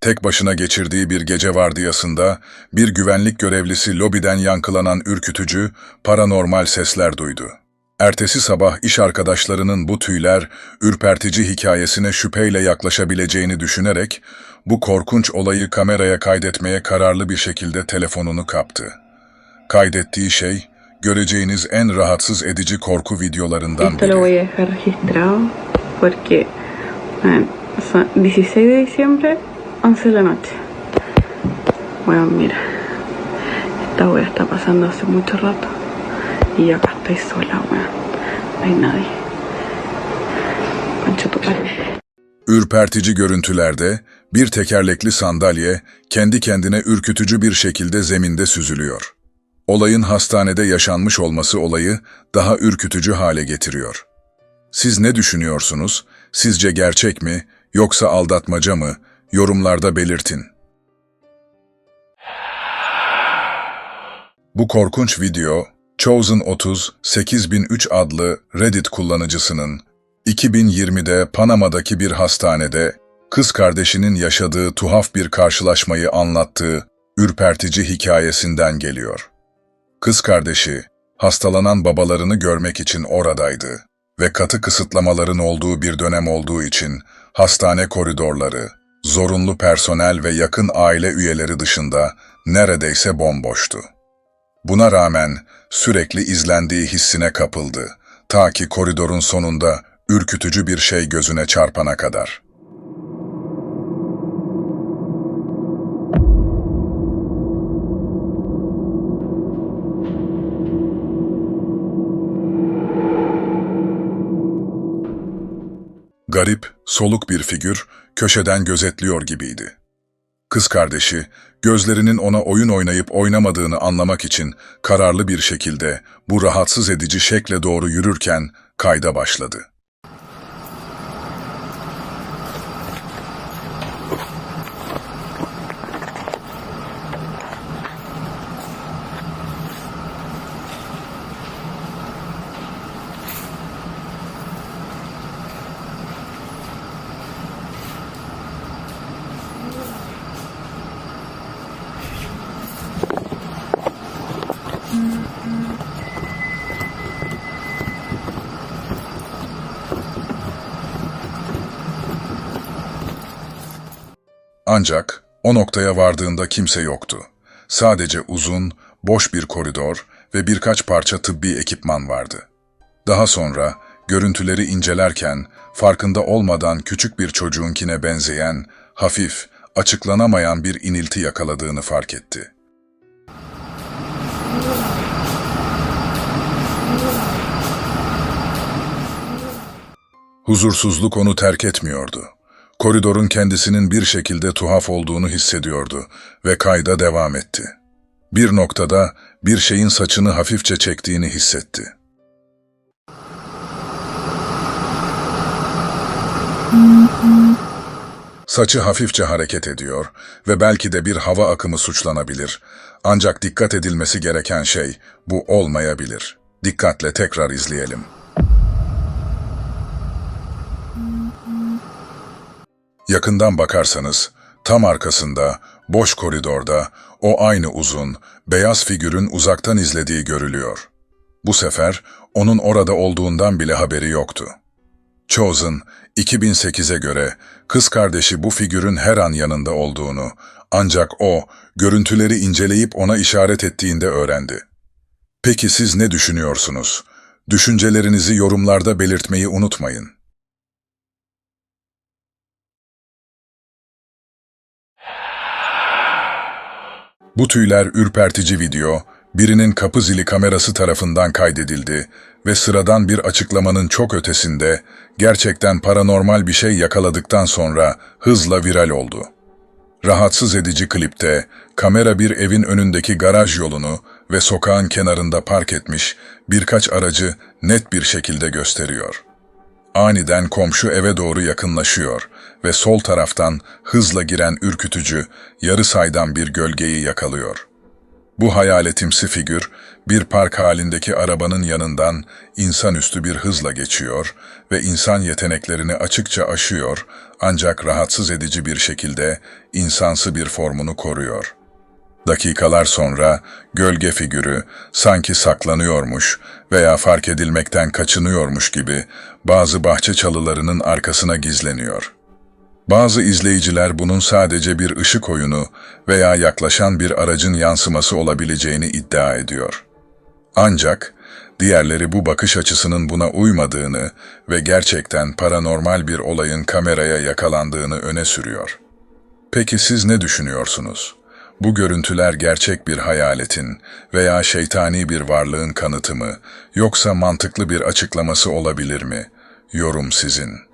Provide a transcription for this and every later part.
tek başına geçirdiği bir gece vardiyasında bir güvenlik görevlisi lobiden yankılanan ürkütücü, paranormal sesler duydu. Ertesi sabah iş arkadaşlarının bu tüyler, ürpertici hikayesine şüpheyle yaklaşabileceğini düşünerek bu korkunç olayı kameraya kaydetmeye kararlı bir şekilde telefonunu kaptı. Kaydettiği şey, göreceğiniz en rahatsız edici korku videolarından biri. voy a dejar registrado porque man, son 16 de diciembre, 11 de la noche. Bueno, mira, esta wea está pasando hace mucho rato y acá estoy sola, weón. No hay nadie. Concha tu. Ürpertici görüntülerde bir tekerlekli sandalye kendi kendine ürkütücü bir şekilde zeminde süzülüyor. Olayın hastanede yaşanmış olması olayı daha ürkütücü hale getiriyor. Siz ne düşünüyorsunuz? Sizce gerçek mi yoksa aldatmaca mı? Yorumlarda belirtin. Bu korkunç video, Chosen 30 8003 adlı Reddit kullanıcısının 2020'de Panama'daki bir hastanede kız kardeşinin yaşadığı tuhaf bir karşılaşmayı anlattığı ürpertici hikayesinden geliyor. Kız kardeşi, hastalanan babalarını görmek için oradaydı ve katı kısıtlamaların olduğu bir dönem olduğu için hastane koridorları, zorunlu personel ve yakın aile üyeleri dışında neredeyse bomboştu. Buna rağmen sürekli izlendiği hissine kapıldı. Ta ki koridorun sonunda ürkütücü bir şey gözüne çarpana kadar. Garip, soluk bir figür köşeden gözetliyor gibiydi. Kız kardeşi, gözlerinin ona oyun oynayıp oynamadığını anlamak için kararlı bir şekilde bu rahatsız edici şekle doğru yürürken kayda başladı. Ancak o noktaya vardığında kimse yoktu. Sadece uzun, boş bir koridor ve birkaç parça tıbbi ekipman vardı. Daha sonra görüntüleri incelerken farkında olmadan küçük bir çocuğunkine benzeyen, hafif, açıklanamayan bir inilti yakaladığını fark etti. Huzursuzluk onu terk etmiyordu. Koridorun kendisinin bir şekilde tuhaf olduğunu hissediyordu ve kayda devam etti. Bir noktada bir şeyin saçını hafifçe çektiğini hissetti. Saçı hafifçe hareket ediyor ve belki de bir hava akımı suçlanabilir. Ancak dikkat edilmesi gereken şey bu olmayabilir. Dikkatle tekrar izleyelim. Yakından bakarsanız, tam arkasında, boş koridorda, o aynı uzun, beyaz figürün uzaktan izlediği görülüyor. Bu sefer, onun orada olduğundan bile haberi yoktu. Chosen, 2008'e göre kız kardeşi bu figürün her an yanında olduğunu, ancak o, görüntüleri inceleyip ona işaret ettiğinde öğrendi. Peki siz ne düşünüyorsunuz? Düşüncelerinizi yorumlarda belirtmeyi unutmayın. Bu tüyler ürpertici video, birinin kapı zili kamerası tarafından kaydedildi ve sıradan bir açıklamanın çok ötesinde gerçekten paranormal bir şey yakaladıktan sonra hızla viral oldu. Rahatsız edici klipte kamera bir evin önündeki garaj yolunu ve sokağın kenarında park etmiş birkaç aracı net bir şekilde gösteriyor. Aniden komşu eve doğru yakınlaşıyor ve sol taraftan hızla giren ürkütücü, yarı saydam bir gölgeyi yakalıyor. Bu hayaletimsi figür, bir park halindeki arabanın yanından insanüstü bir hızla geçiyor ve insan yeteneklerini açıkça aşıyor ancak rahatsız edici bir şekilde insansı bir formunu koruyor. Dakikalar sonra gölge figürü sanki saklanıyormuş veya fark edilmekten kaçınıyormuş gibi bazı bahçe çalılarının arkasına gizleniyor. Bazı izleyiciler bunun sadece bir ışık oyunu veya yaklaşan bir aracın yansıması olabileceğini iddia ediyor. Ancak diğerleri bu bakış açısının buna uymadığını ve gerçekten paranormal bir olayın kameraya yakalandığını öne sürüyor. Peki siz ne düşünüyorsunuz? Bu görüntüler gerçek bir hayaletin veya şeytani bir varlığın kanıtı mı, yoksa mantıklı bir açıklaması olabilir mi? Yorum sizin.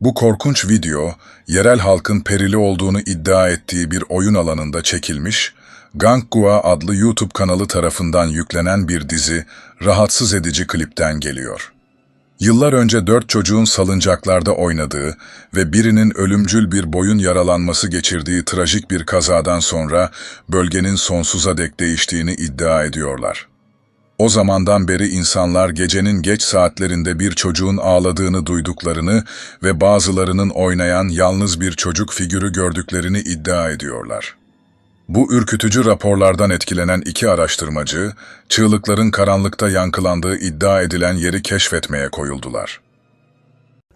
Bu korkunç video, yerel halkın perili olduğunu iddia ettiği bir oyun alanında çekilmiş, Ganggua adlı YouTube kanalı tarafından yüklenen bir dizi, rahatsız edici klipten geliyor. Yıllar önce dört çocuğun salıncaklarda oynadığı ve birinin ölümcül bir boyun yaralanması geçirdiği trajik bir kazadan sonra bölgenin sonsuza dek değiştiğini iddia ediyorlar. O zamandan beri insanlar gecenin geç saatlerinde bir çocuğun ağladığını duyduklarını ve bazılarının oynayan yalnız bir çocuk figürü gördüklerini iddia ediyorlar. Bu ürkütücü raporlardan etkilenen iki araştırmacı, çığlıkların karanlıkta yankılandığı iddia edilen yeri keşfetmeye koyuldular.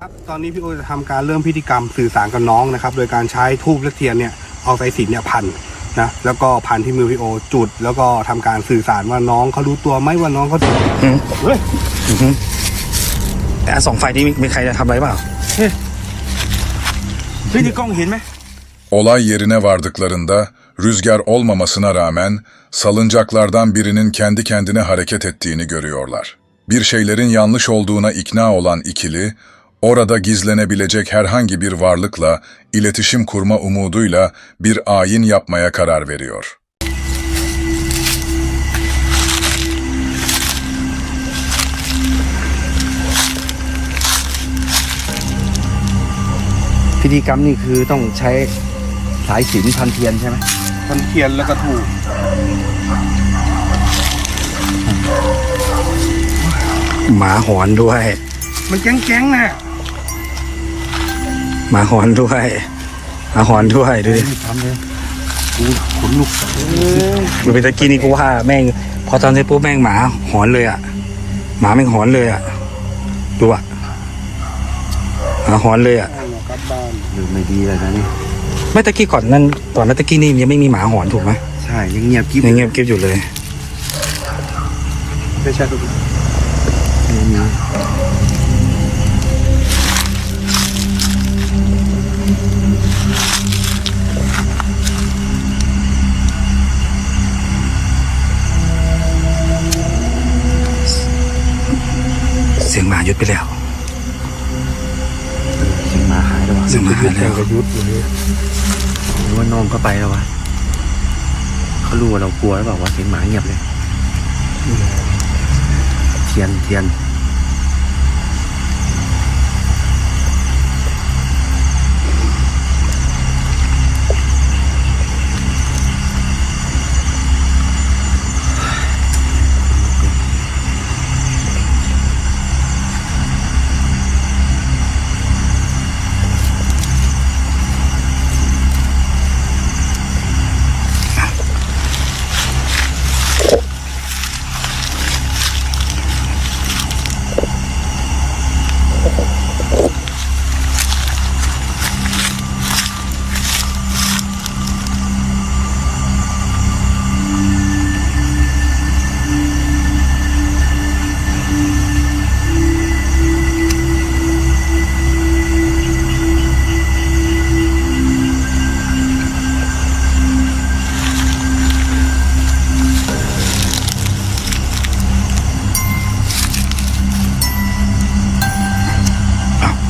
ครับตอนนี้พี่โอจะทำการเริ่มพิธีกรรมสื่อสารกับน้องนะครับ โดยการใช้ทูบและเทียนเนี่ยเอาสายสิญจนเนี่ยพัน นะแล้วก็พันที่มือพี่โอจุด แล้วก็ทำการสื่อสารว่าน้องเขารู้ตัวไหมว่าน้องเขา อืม เฮ้ย แต่อันสองไฟนี้มีมีใครจะทำอะไรเปล่า พี่ที่กล้องเห็นไหม Olay yerine vardıklarında rüzgar olmamasına rağmen salıncaklardan birinin kendi kendine hareket ettiğini görüyorlar. Bir şeylerin yanlış olduğuna ikna olan ikili, orada gizlenebilecek herhangi bir varlıkla iletişim kurma umuduyla bir ayin yapmaya karar veriyor. พิธีกรรมนี่คือต้องใช้สายสิญจนพันเทียนใช่ไหม พันเทียนแล้วก็ทูบ หมาหอนด้วย มันแก๊งๆนะ หมาหอนด้วยหมาหอนด้วยดูดิทำเลยกูขนลุกมันเป็นตะกี้นี่กูว่าแม่ง พอตอนนี้ปุ๊บแม่งหมาหอนเลยอะ หมาแม่งหอนเลยอะ ดูอะหมาหอนเลยอะกลับบ้านหรือไม่ดีเลยนะนี่ไม่ตะกี้ก่อนนั้นตอนนั้นตะกี้นี่ยังไม่มีหมาหอนถูกไหมใช่ยังเงียบกิ๊บยังเงียบเก็บอยู่เลยไม่ใช่ทุกไม่ เสียงหมาหยุดไปแล้วเสียงหมาหายแล้ววะเสียงหมาหายแล้วกระยุทธ์อยู่นี่หรือว่าน้องก็ไปแล้ววะเขารู้ว่าเรากลัวหรือเปล่าวะเสียงหมาเงียบเลยเทียนเทียน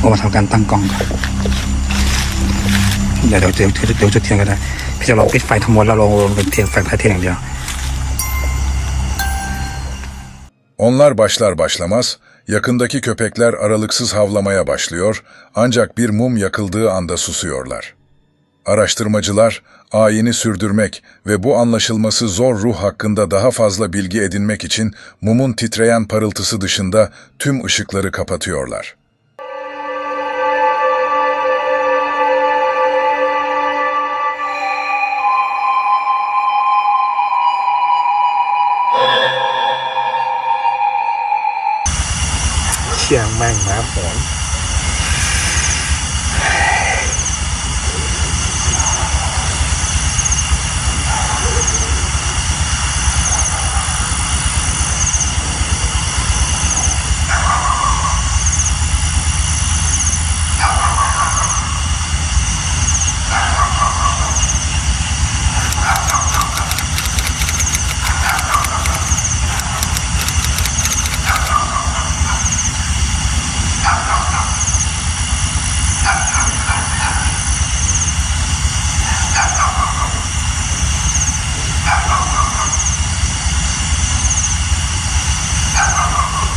เอาเอามาทำการตั้งกล้องก่อนเดี๋ยวเดี๋ยวเดี๋ยวเดี๋ยวจุดเทียนก็ได้ พี่จะลองปิดไฟทั้งหมดแล้วลองลงเป็นเทียนไฟเทียนอย่างเดียว Onlar başlar başlamaz yakındaki köpekler aralıksız havlamaya başlıyor ancak bir mum yakıldığı anda susuyorlar. Araştırmacılar, ayini sürdürmek ve bu anlaşılması zor ruh hakkında daha fazla bilgi edinmek için mumun titreyen parıltısı dışında tüm ışıkları kapatıyorlar. เชียงแมงหมาหอน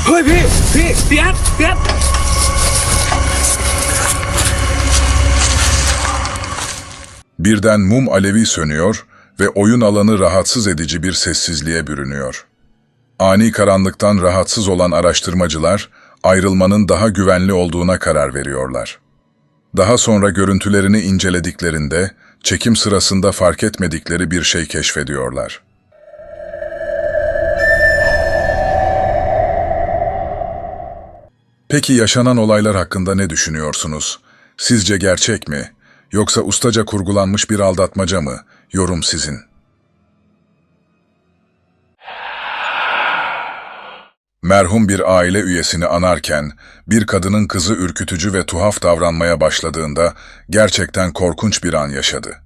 เฮ้ยพี่ พี่พี่อัดพี่อัด Birden mum alevi sönüyor ve oyun alanı rahatsız edici bir sessizliğe bürünüyor. Ani karanlıktan rahatsız olan araştırmacılar, ayrılmanın daha güvenli olduğuna karar veriyorlar. Daha sonra görüntülerini incelediklerinde, çekim sırasında fark etmedikleri bir şey keşfediyorlar. Peki yaşanan olaylar hakkında ne düşünüyorsunuz? Sizce gerçek mi? Yoksa ustaca kurgulanmış bir aldatmaca mı? Yorum sizin. Merhum bir aile üyesini anarken, bir kadının kızı ürkütücü ve tuhaf davranmaya başladığında gerçekten korkunç bir an yaşadı.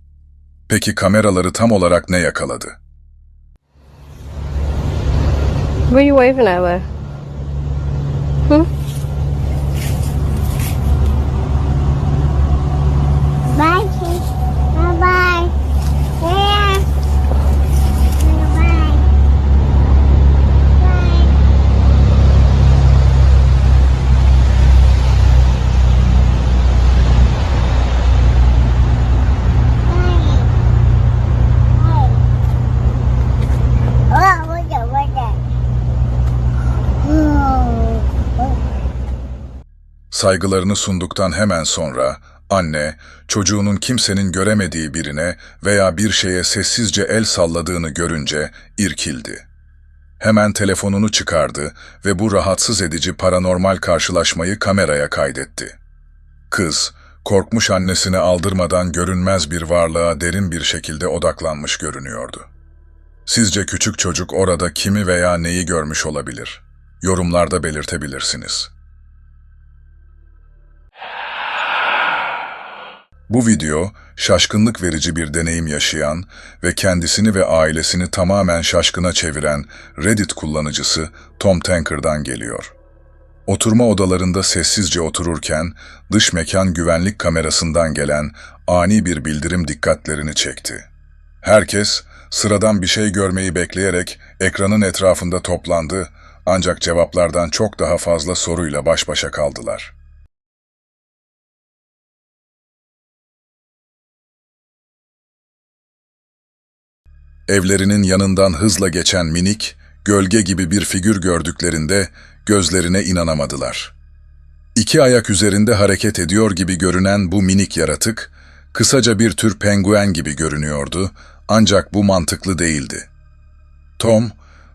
Peki kameraları tam olarak ne yakaladı? Where you waving at, Lev? Bye, Saygılarını sunduktan hemen sonra anne, çocuğunun kimsenin göremediği birine veya bir şeye sessizce el salladığını görünce irkildi. Hemen telefonunu çıkardı ve bu rahatsız edici paranormal karşılaşmayı kameraya kaydetti. Kız, korkmuş annesini aldırmadan görünmez bir varlığa derin bir şekilde odaklanmış görünüyordu. Sizce küçük çocuk orada kimi veya neyi görmüş olabilir? Yorumlarda belirtebilirsiniz. Bu video, şaşkınlık verici bir deneyim yaşayan ve kendisini ve ailesini tamamen şaşkına çeviren Reddit kullanıcısı Tom Tanker'dan geliyor. Oturma odalarında sessizce otururken dış mekan güvenlik kamerasından gelen ani bir bildirim dikkatlerini çekti. Herkes sıradan bir şey görmeyi bekleyerek ekranın etrafında toplandı ancak cevaplardan çok daha fazla soruyla baş başa kaldılar. Evlerinin yanından hızla geçen minik, gölge gibi bir figür gördüklerinde gözlerine inanamadılar. İki ayak üzerinde hareket ediyor gibi görünen bu minik yaratık, kısaca bir tür penguen gibi görünüyordu ancak bu mantıklı değildi. Tom,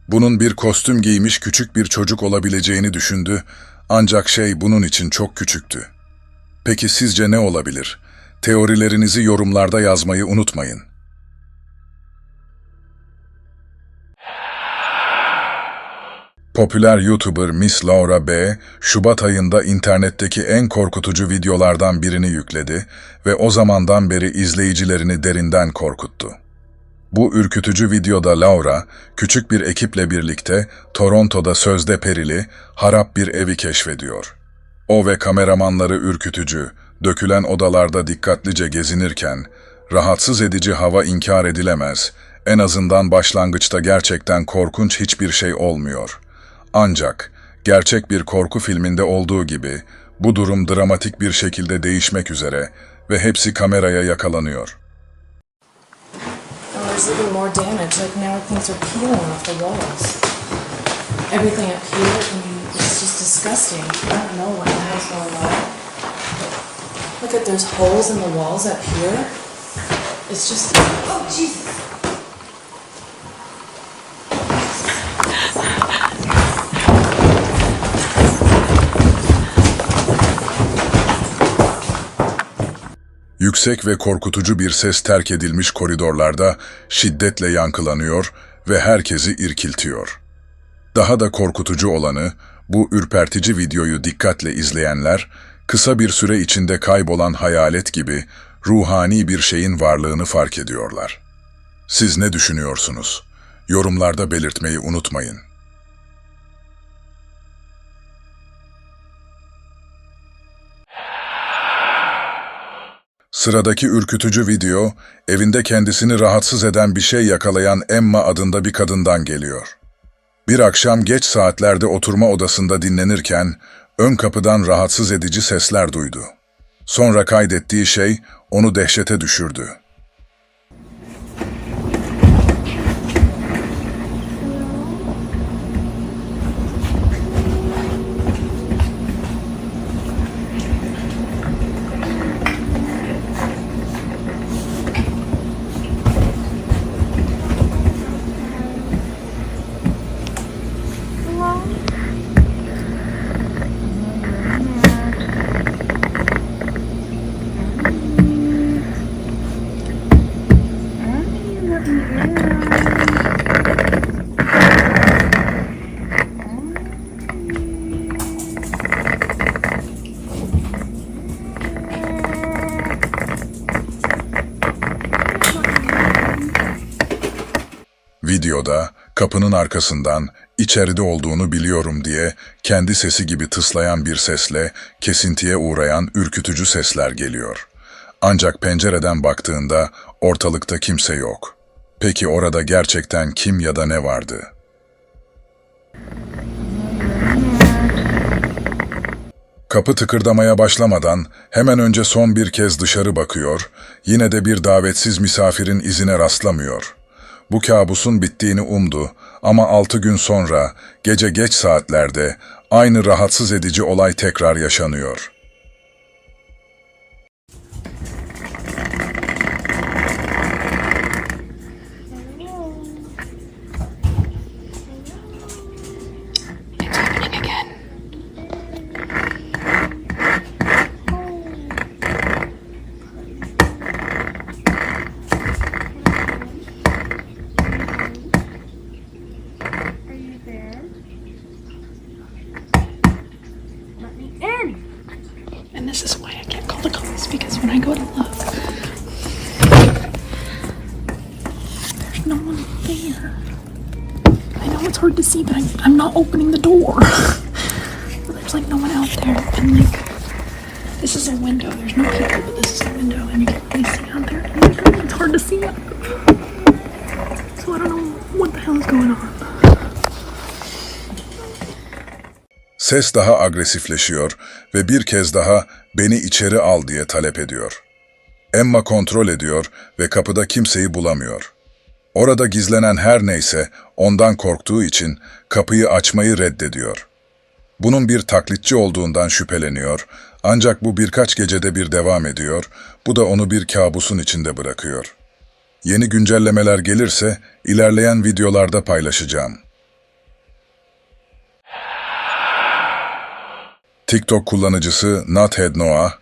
bunun bir kostüm giymiş küçük bir çocuk olabileceğini düşündü ancak şey bunun için çok küçüktü. Peki sizce ne olabilir? Teorilerinizi yorumlarda yazmayı unutmayın. Popüler YouTuber Miss Laura B, Şubat ayında internetteki en korkutucu videolardan birini yükledi ve o zamandan beri izleyicilerini derinden korkuttu. Bu ürkütücü videoda Laura, küçük bir ekiple birlikte Toronto'da sözde perili, harap bir evi keşfediyor. O ve kameramanları ürkütücü, dökülen odalarda dikkatlice gezinirken, rahatsız edici hava inkar edilemez, en azından başlangıçta gerçekten korkunç hiçbir şey olmuyor. Ancak Gerçek bir korku filminde olduğu gibi bu durum dramatik bir şekilde değişmek üzere ve hepsi kameraya yakalanıyor. Oh. Look at there's holes in the walls up here. It's just oh Jesus. Yüksek ve korkutucu bir ses terk edilmiş koridorlarda şiddetle yankılanıyor ve herkesi irkiltiyor. Daha da korkutucu olanı, bu ürpertici videoyu dikkatle izleyenler, kısa bir süre içinde kaybolan hayalet gibi ruhani bir şeyin varlığını fark ediyorlar. Siz ne düşünüyorsunuz? Yorumlarda belirtmeyi unutmayın. Sıradaki ürkütücü video, evinde kendisini rahatsız eden bir şey yakalayan Emma adında bir kadından geliyor. Bir akşam geç saatlerde oturma odasında dinlenirken ön kapıdan rahatsız edici sesler duydu. Sonra kaydettiği şey onu dehşete düşürdü. Arkasından içeride olduğunu biliyorum diye kendi sesi gibi tıslayan bir sesle kesintiye uğrayan ürkütücü sesler geliyor. Ancak pencereden baktığında ortalıkta kimse yok. Peki orada gerçekten kim ya da ne vardı? Kapı tıkırdamaya başlamadan hemen önce son bir kez dışarı bakıyor, yine de bir davetsiz misafirin izine rastlamıyor. Bu kabusun bittiğini umdu ama altı gün sonra gece geç saatlerde aynı rahatsız edici olay tekrar yaşanıyor. Ses daha agresifleşiyor ve bir kez daha beni içeri al diye talep ediyor. Emma kontrol ediyor ve kapıda kimseyi bulamıyor. Orada gizlenen her neyse ondan korktuğu için kapıyı açmayı reddediyor. Bunun bir taklitçi olduğundan şüpheleniyor ancak bu birkaç gecede bir devam ediyor, bu da onu bir kabusun içinde bırakıyor. Yeni güncellemeler gelirse ilerleyen videolarda paylaşacağım. TikTok kullanıcısı Nuthead Noah,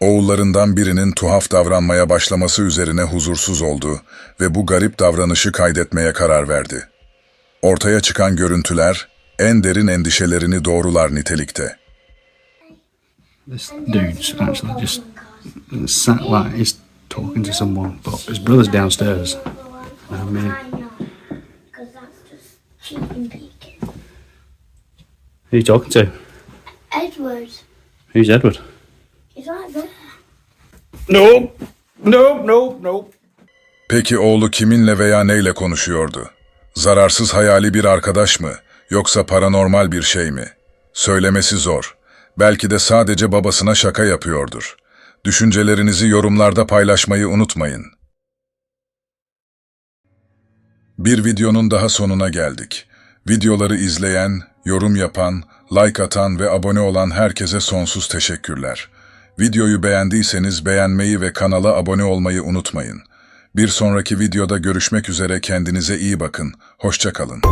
oğullarından birinin tuhaf davranmaya başlaması üzerine huzursuz oldu ve bu garip davranışı kaydetmeye karar verdi. Ortaya çıkan görüntüler, en derin endişelerini doğrular nitelikte. This dude's actually just sat like he's talking to someone, but his brother's downstairs. And me. Because that's just cheating peeking. Who you talking to? Edward, Who's Edward? he's right there. Nope. Nope, nope, nope. Peki oğlu kiminle veya neyle konuşuyordu? Zararsız hayali bir arkadaş mı, yoksa paranormal bir şey mi? Söylemesi zor. Belki de sadece babasına şaka yapıyordur. Düşüncelerinizi yorumlarda paylaşmayı unutmayın. Bir videonun daha sonuna geldik. Videoları izleyen, yorum yapan, like atan ve abone olan herkese sonsuz teşekkürler. Videoyu beğendiyseniz beğenmeyi ve kanala abone olmayı unutmayın. Bir sonraki videoda görüşmek üzere kendinize iyi bakın. Hoşça kalın.